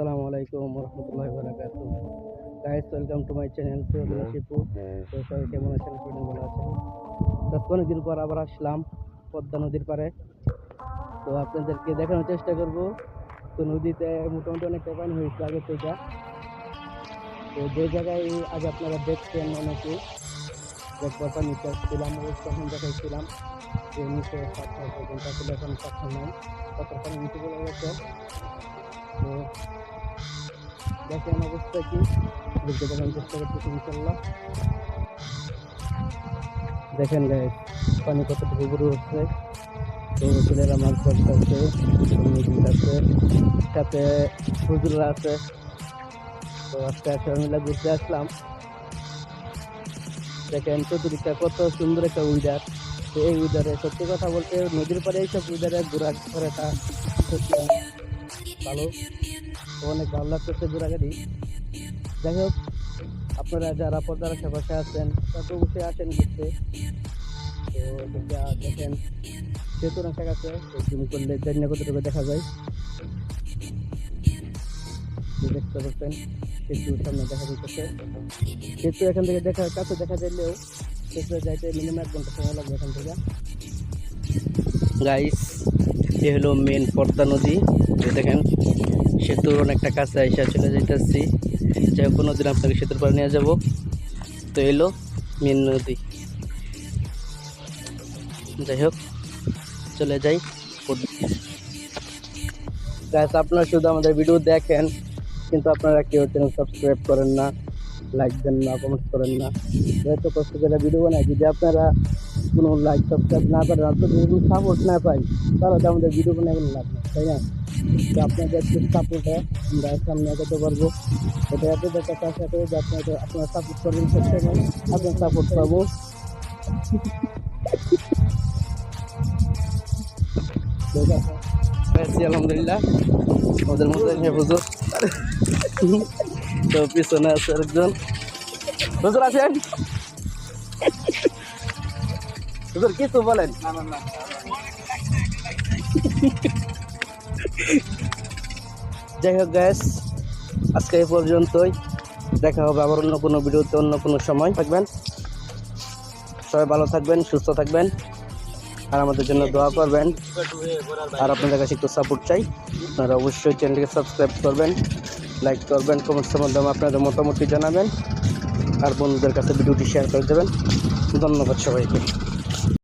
আসসালামু আলাইকুম রহমতুল্লাহ বারাকাত guys welcome to my channel Shipu তো সবাই কেমন আছেন? সবাই ভালো আছেন। তো অনেকদিন পর আবার আসলাম পদ্মা নদীর পারে তো আপনাদেরকে দেখানোর চেষ্টা করব। তো নদীতে মোটামুটি অনেকটা পানি হয়েছে আগে থেকে। তো যে জায়গায় আজ আপনারা দেখছেন অনেকে কথা নিচে আসছিলাম তখন দেখাইছিলাম। যে নিচে পাথর পর্যন্ত এখন নাই। পাথর পানি নিচে চলে গেছে তো দেখেন অবস্থা কি? দেখতে দেখার চেষ্টা ইনশাল্লাহ দেখেন পানি কতটুকু গরু হচ্ছে? তো ছেলেরা মাছ ধরতেছে নদী আছে, সাথে হুজুররা আছে। তো আজকে সবাই মিলে ঘুরতে আসলাম। দেখেন চতুর্দিকটা কত সুন্দর একটা উইডার তো এই উইডারে সত্যি কথা বলতে নদীর পাড়ে এইসব উইডারে ঘোরা ঘোরাটা সত্যি ভালো। অনেক ভালো লাগতেছে ঘোরাঘুরি যাই হোক, আপনারা যারা পর্দার আশেপাশে আছেন, তারা তো অবশ্যই আসেন ঘুরতে। তো যেটা দেখেন, সেতু গেছে জুম করলে জানি না কতটুকু দেখা যায়। দেখতে পাচ্ছেন, সেতুর সামনে দেখা যাচ্ছে সেতু এখান থেকে দেখা, কাছে দেখা যাইলেও, সেতু যাইতে মিনিমাম এক ঘণ্টা সময় লাগবে এখান থেকে। গাইস, এ হলো মেন পদ্মা নদী। দেখেন, সেতুর অনেকটা কাছে এসে চলে যাইতেছি। যাই হোক কোনো দিন আপনাকে সেতুর পাড়ে নিয়ে যাব। তো এলো মেন নদী। যাই হোক, চলে যাই। গাইস, আপনারা শুধু আমাদের ভিডিও দেখেন, কিন্তু আপনারা কেউ চ্যানেল সাবস্ক্রাইব করেন না লাইক দেন না কমেন্ট করেন না। এত কষ্ট করে ভিডিও বানাই। যদি আপনারা কোনো লাইক সাবস্ক্রাইব না করেন আপনাদের যদি সাপোর্ট না পাই, তাহলে তো আমাদের ভিডিও বানাই কোনো লাভ নেই তাই না? তো আপনাদের একটু সাপোর্টে আমরা সামনে এগোতে পারব। এটা আপনাদের কাছে আশা করি যে আপনাদের আপনারা সাপোর্ট করবেন সবসময় আপনার সাপোর্ট পাবো। ঠিক আছে পেয়েছি, আলহামদুলিল্লাহ। আমাদের মধ্যে হুজুর। তো পিছনে আছে একজন হুজুর আছেন হুজুর কিছু বলেন যাই হোক গ্যাস আজকে এই পর্যন্তই দেখা হবে আবার অন্য কোনো ভিডিওতে অন্য কোনো সময় থাকবেন সবাই ভালো থাকবেন সুস্থ থাকবেন আর আমাদের জন্য দোয়া করবেন আর আপনাদের কাছে একটু সাপোর্ট চাই আপনারা অবশ্যই চ্যানেলকে সাবস্ক্রাইব করবেন লাইক করবেন কমেন্টসের মাধ্যমে আপনাদের মতামতটি জানাবেন আর বন্ধুদের কাছে ভিডিওটি শেয়ার করে দেবেন ধন্যবাদ সবাইকে